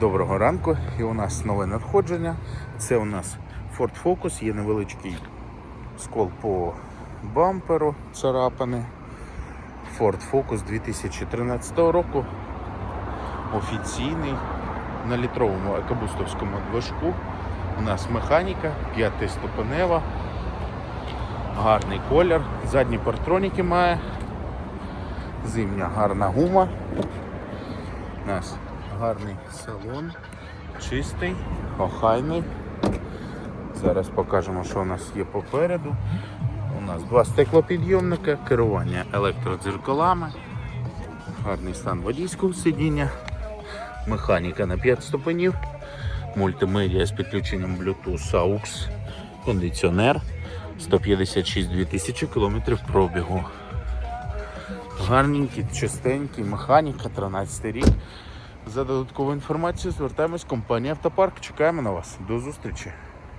Доброго ранку. І у нас нове надходження. Це у нас Ford Focus, є невеличкий скол по бамперу царапини. Ford Focus 2013 року. Офіційний на літровому екобустовському движку. У нас механіка, п'ятиступенева, гарний колір, задні партроніки має, зимня гарна гума. У нас гарний салон, чистий, охайний. Зараз покажемо, що у нас є попереду. У нас два стеклопідйомника, керування електродзеркалами, гарний стан водійського сидіння, механіка на 5 ступенів, мультимедіа з підключенням Bluetooth, AUX, кондиціонер, 156 2000 км пробігу. Гарненький, чистенький, механіка, 13 рік. За додаткову інформацію звертаємось в компанію Автопарк. Чекаємо на вас. До зустрічі.